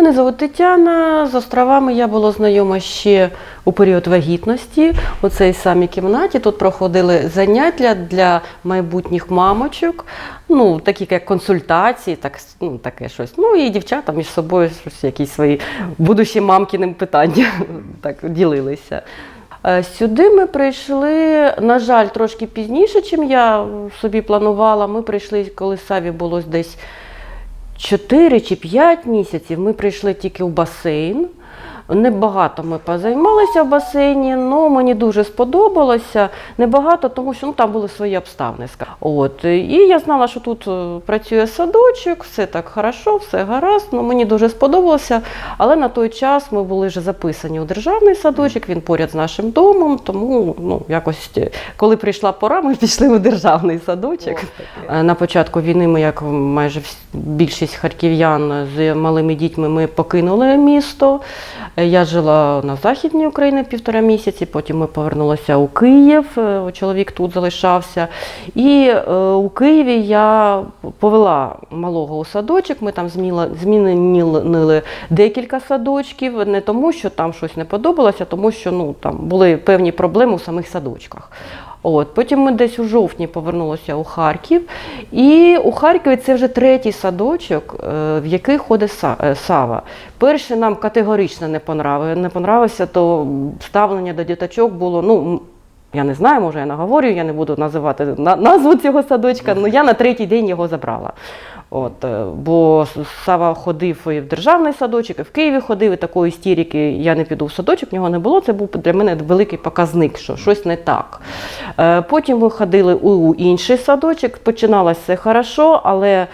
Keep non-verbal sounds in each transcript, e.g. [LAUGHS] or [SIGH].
Мене звуть Тетяна. З островами я була знайома ще у період вагітності. У цій самій кімнаті тут проходили заняття для майбутніх мамочок, ну такі як консультації, так ну таке щось. Ну і дівчата між собою щось якісь свої будущі мамкіним питання [LAUGHS] так ділилися. Е, Сюди ми прийшли, на жаль, трошки пізніше, чим я собі планувала. Ми прийшли, коли Саві було десь 4 чи 5 місяців. Ми прийшли тільки в басейн. Небагато ми позаймалися в басейні, але мені дуже сподобалося. Небагато, тому що ну, там були свої обставини. От. І я знала, що тут е, працює садочок, все так хорошо, все гаразд. Ну, мені дуже сподобалося. Але на той час ми були вже записані у державний садочок, він поряд з нашим домом. Тому ну, якось, е, коли прийшла пора, ми пішли у державний садочок. Е, На початку війни ми, як майже більшість харків'ян з малими дітьми, ми покинули місто. Е, Я жила на Західній Україні півтора місяці, потім ми повернулися у Київ, е, чоловік тут залишався. І е, у Києві я повела малого у садочок, ми там змінили декілька садочків, не тому, що там щось не подобалося, а тому що ну, там були певні проблеми у самих садочках. От, потім ми десь у жовтні повернулися у Харків. І у Харкові це вже третій садочок, е, в який ходить е, Сава. Перший нам категорично не понравив- не понравився, то ставлення до діточок було, ну, я не знаю, може я наговорю, я не буду називати на- назву цього садочка, але я на третій день його забрала. От, е, бо Сава ходив і в державний садочок, і в Києві ходив, і такої істерики я не піду в садочок, в нього не було. Це був для мене великий показник, що щось не так. Е, Потім ми ходили у інший садочок, починалося все хорошо, але.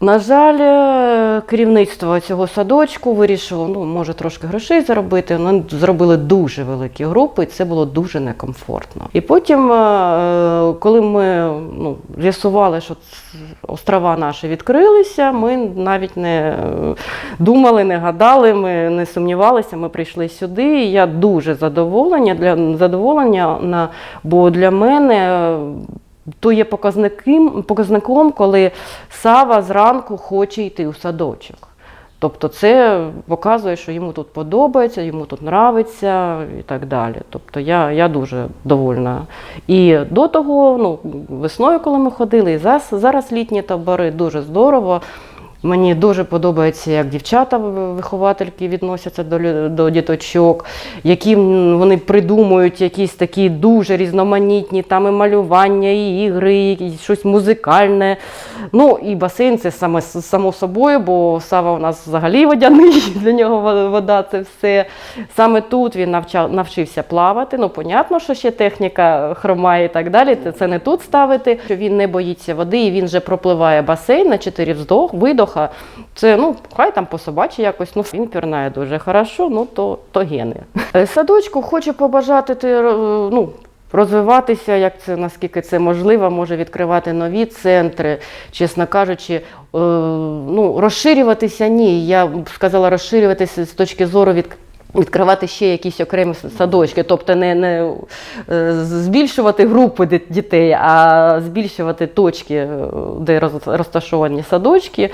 На жаль, е, керівництво цього садочку вирішило, ну, може трошки грошей заробити. Вони зробили дуже великі групи, і це було дуже некомфортно. І потім, е, коли ми ну, з'ясували, що острова наші відкрилися, ми навіть не е, думали, не гадали, ми не сумнівалися, ми прийшли сюди. І я дуже задоволення, для, задоволення бо для мене. То є показником, показником, коли Сава зранку хоче йти у садочок. Тобто це показує, що йому тут подобається, йому тут нравиться і так далі. Тобто я, я дуже довольна. І до того, ну, весною, коли ми ходили, і зараз, зараз літні табори дуже здорово. Мені дуже подобається, як дівчата виховательки відносяться до, до діточок, які вони придумують якісь такі дуже різноманітні там і малювання, і ігри, і щось музикальне. Ну і басейн це саме само собою, бо Сава у нас взагалі водяний, [LAUGHS] для нього вода це все. Саме тут він навчав, навчився плавати. Ну, понятно, що ще техніка хромає і так далі. Це, не тут ставити. Що він не боїться води, і він вже пропливає басейн на чотири вздох, видоха. Це ну хай там по собачі якось. Ну він пірнає дуже хорошо, ну то, то гени. Е, Садочку хочу побажати ти, е, ну. Розвиватися, як це наскільки це можливо, може відкривати нові центри, чесно кажучи, е, ну розширюватися ні. Я б сказала розширюватися з точки зору від. Відкривати ще якісь окремі садочки, тобто не, не збільшувати групи дітей, а збільшувати точки, де роз- розташовані садочки.